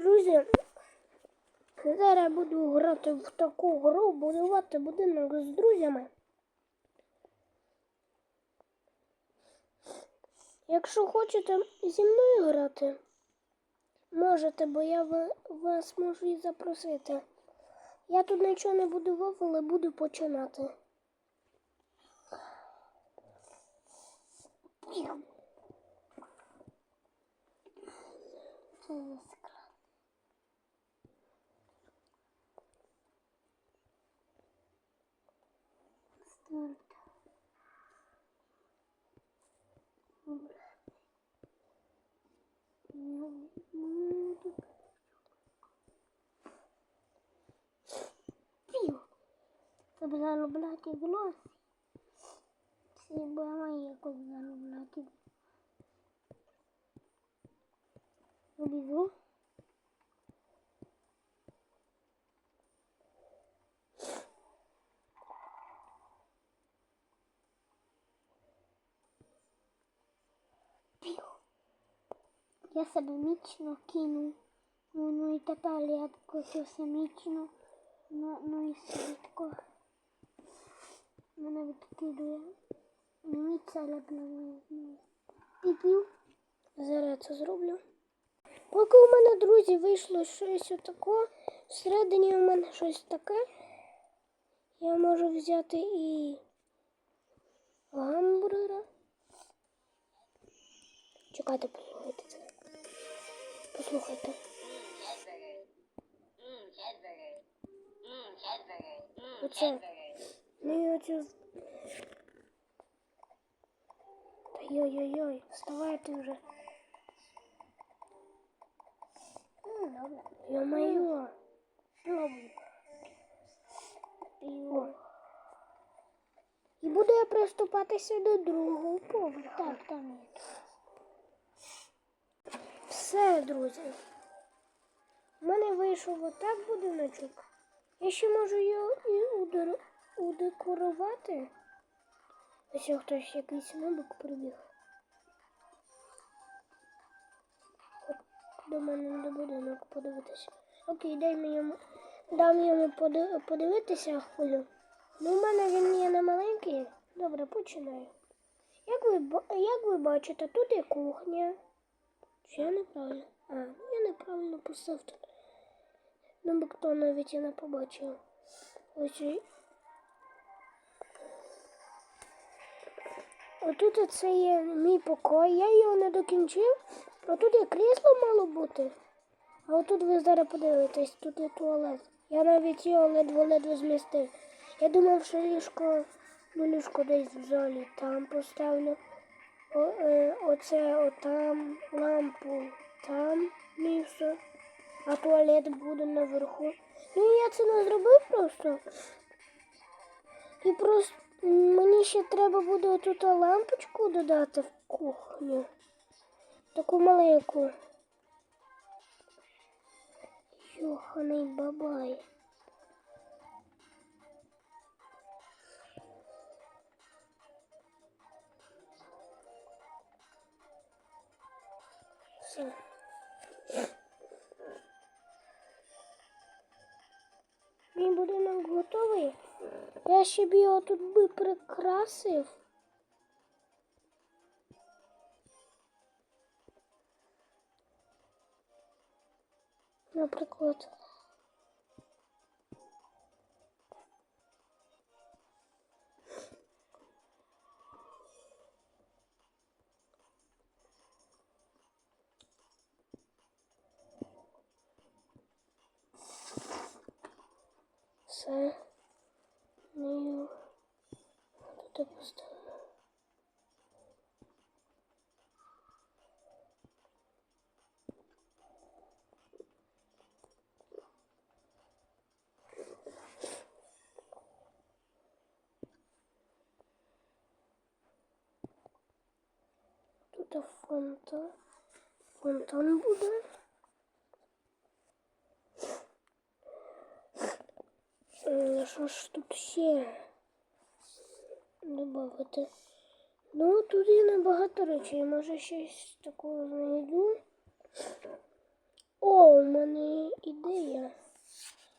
друзі, зараз я буду грати в таку гру, будувати будинок з друзями. Якщо хочете зі мною грати, можете, бо я вас можу і запросити. Я тут нічого не будував, але буду починати. Це Це б заробляти гроші. Всі будемо якось заробляти. Убегу. Я себе мічно кинув. Ну, ну і тепер я котився мічно. Ну, ну і швидко. Відкидує. Мені це лепно. Піпів. Зараз я це зроблю. Поки у мене, друзі, вийшло щось отако, всередині у мене щось таке. Я можу взяти і гамбургера. Чекайте, послухайте це. Послухайте. Оце. Ну і оцю. Та йой-йой-йой, вставайте вже. Ну. Ё-моё. І буду я приступатися до другого поверху. Так, там є. Все, друзі. У мене вийшов отак будиночок. Я ще можу його і удекорувати. Ось хтось якийсь нобик прибіг. До мене до будинок подивитися. Окей, дай мені йому, дам йому подивитися хвилю. Ну, у мене він є не маленький. Добре, починаю. Як ви, як ви бачите, тут є кухня. Чи я неправильно? А, я неправильно тут. Ну, бо хто навіть і не побачив. Ось. Отут це є мій покой, я його не докінчив. А тут є крісло мало бути. А отут ви зараз подивитесь, тут є туалет. Я навіть його ледве-ледве змістив. Я думав, що ліжко, ну ліжко десь в залі там поставлю. О, е, оце отам, лампу там місце, а туалет буде наверху. Ну і я це не зробив просто. І просто мені ще треба буде тут лампочку додати в кухню. Таку маленьку. Йоханий бабай. Все. Мій будинок готовий. Я ще б його тут би прикрасив. Наприклад. Все. Ну, тут я фонтан. Фонтан буде. Е, Що ж тут ще добавити? Ну, тут є небагато речей. Може щось такого знайду. О, у мене ідея.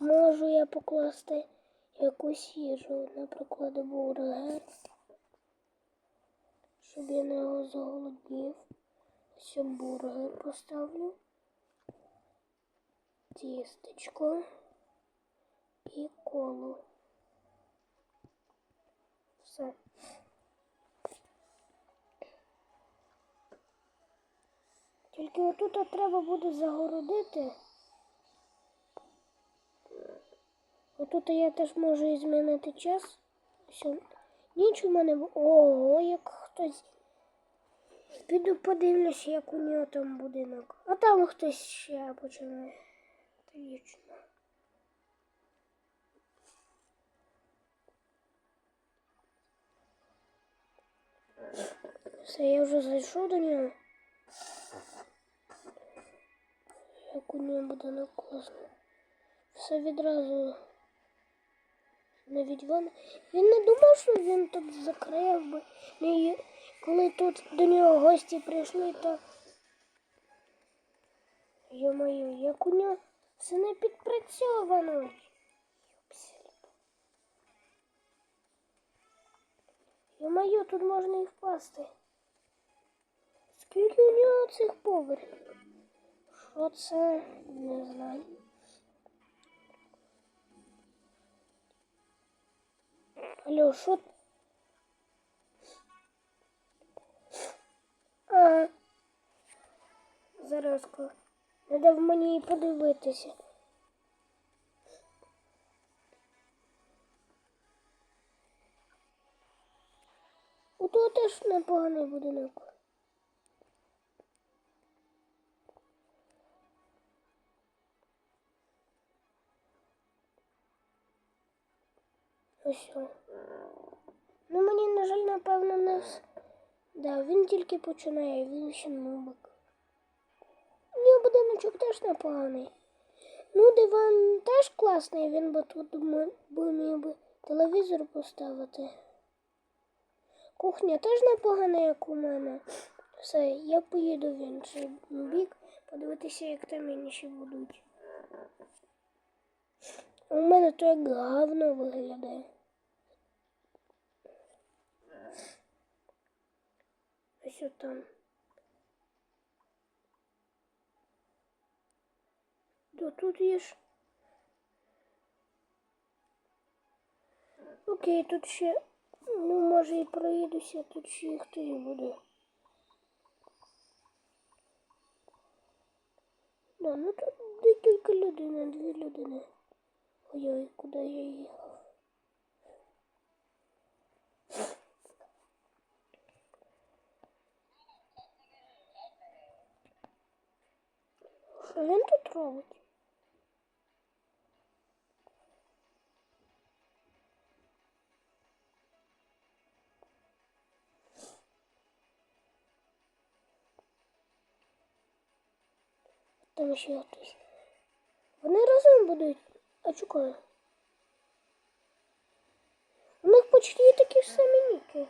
Можу я покласти якусь їжу, наприклад, бургер. Щоб я не зголоднів. Ось я бургер поставлю. Тістечко і колу. Все. Тільки отут треба буде загородити. Отут я теж можу і змінити час. Все. Ніч у мене. Ого, як хтось. Піду подивлюся, як у нього там будинок. А там хтось ще починає. Та вічно. Все, я вже зайшов до нього. Як у нього будинок класно. Все відразу навіть він. Він не думав, що він тут закрив би. І коли тут до нього гості прийшли, то. Йо-моє, як у нього все не підпрацьовано. Йопсель. Йо-моє, тут можна і впасти. Скільки у нього цих поверхів? Що це? Не знаю. Алло, шут. А, заразка. Надо в мені подивитися. Того теж непоганий будинок. Ось. Ну мені, на жаль, напевно, не Да, він тільки починає, він ще нубик. У нього будиночок теж непоганий. Ну, диван теж класний, він би тут би міг би телевізор поставити. Кухня теж непогана, як у мене. Все, я поїду в інший бік, подивитися, як там інші будуть. У мене то як говно виглядає. Ось там. Да тут ж. Окей, тут ще. Ну, може і проїдуся, тут ще хтось буде. Да, ну тут декілька людей, дві людини. Ой-ой, куди я їхав? Що він тут робить? Там ще хтось. Вони разом будуть. А чекаю. У них почти такі ж самі ніки.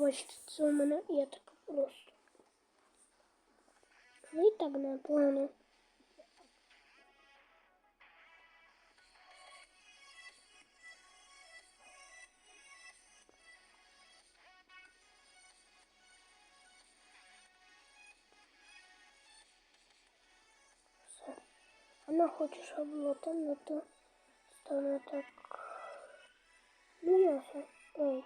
Пробачте, це у мене я так просто. Ви так на плану. Все. Вона хоче, щоб було темно, то стане так. Ну ясно. Ой.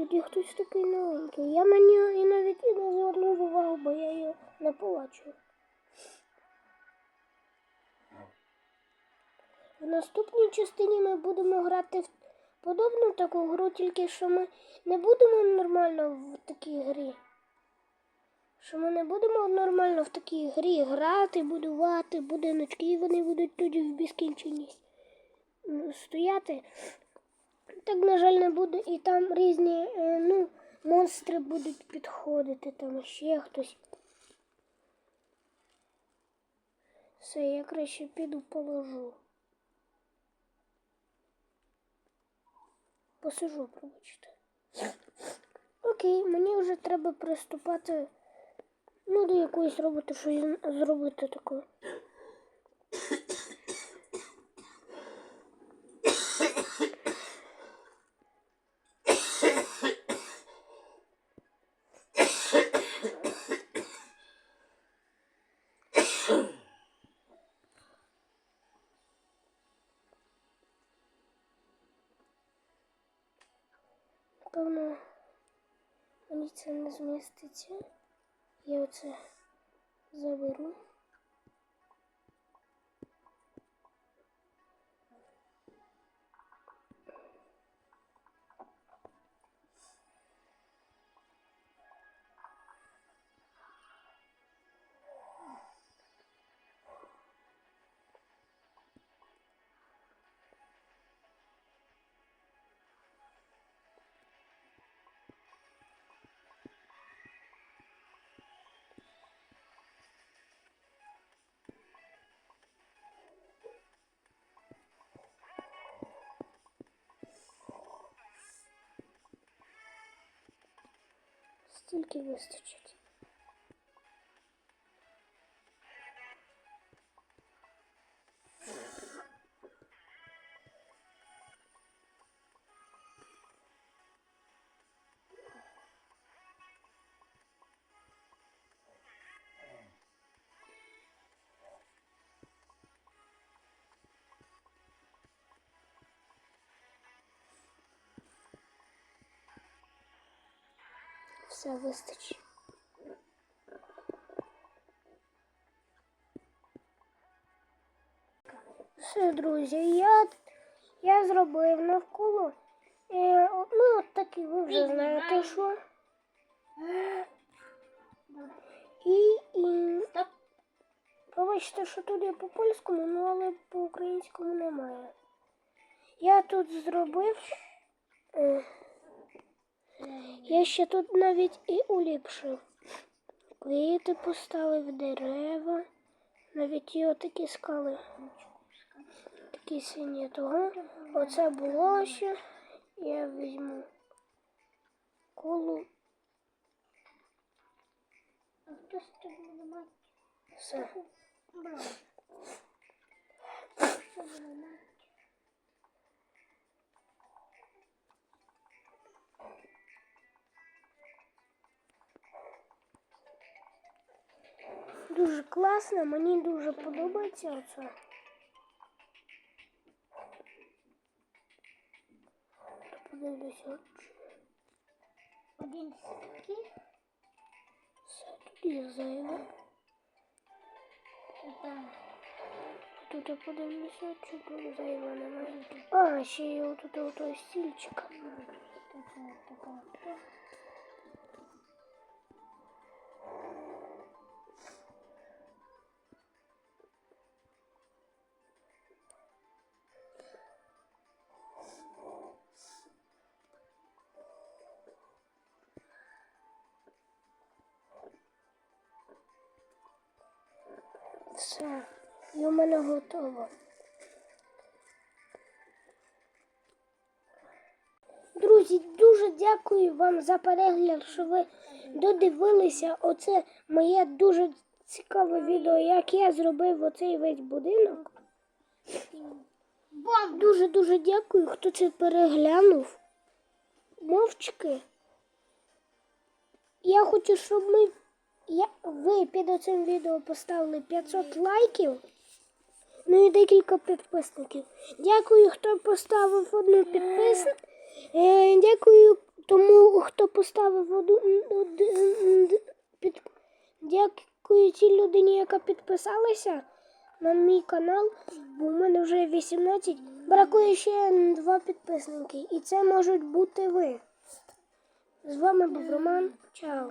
Тоді хтось такий новенький. Я на нього і навіть і не звернув увагу, бо я його не побачив. В наступній частині ми будемо грати в подобну таку гру, тільки що ми не будемо нормально в такій грі. Що ми не будемо нормально в такій грі грати, будувати будиночки, і вони будуть тоді в безкінченність стояти. Так, на жаль, не буде. І там різні е, ну, монстри будуть підходити, там ще хтось. Все, я краще піду положу. посижу, пробачте. Окей, мені вже треба приступати ну, до якоїсь роботи, щось зробити таке. Певно, мені це не зміститься. Я оце заберу. Стільки вистачить. Все вистачить. Все, друзі, я, я зробив навколо. Е, ну, от такі ви вже знаєте, що. І, і Стоп. пробачте, що тут є по польському, ну але по українському немає. Я тут зробив. Е, я ще тут навіть і уліпшив. Квіти поставив, дерева, навіть і отакі скали. Такі сині того. Оце було ще. Я візьму колу. А хто з тобою ламати? Все. Браво. Що ви ламаєте? Дуже класно, мені дуже подобається оце. Подивлюся. Один з таких. Все, тут є зайве. Так. Тут я подивлюся, чи тут зайве немає. А, ще є отут отой стільчик. Друзі, дуже дякую вам за перегляд, що ви додивилися оце моє дуже цікаве відео, як я зробив оцей весь будинок. Дуже-дуже дякую, хто це переглянув. Мовчки. Я хочу, щоб ми, я, ви під цим відео поставили 500 лайків. Ну і декілька підписників. Дякую, хто поставив одну підписник. Е, дякую тому, хто поставив під... Дякую цій людині, яка підписалася на мій канал, бо в мене вже 18. Бракує ще два підписники. І це можуть бути ви. З вами був Роман. Чао.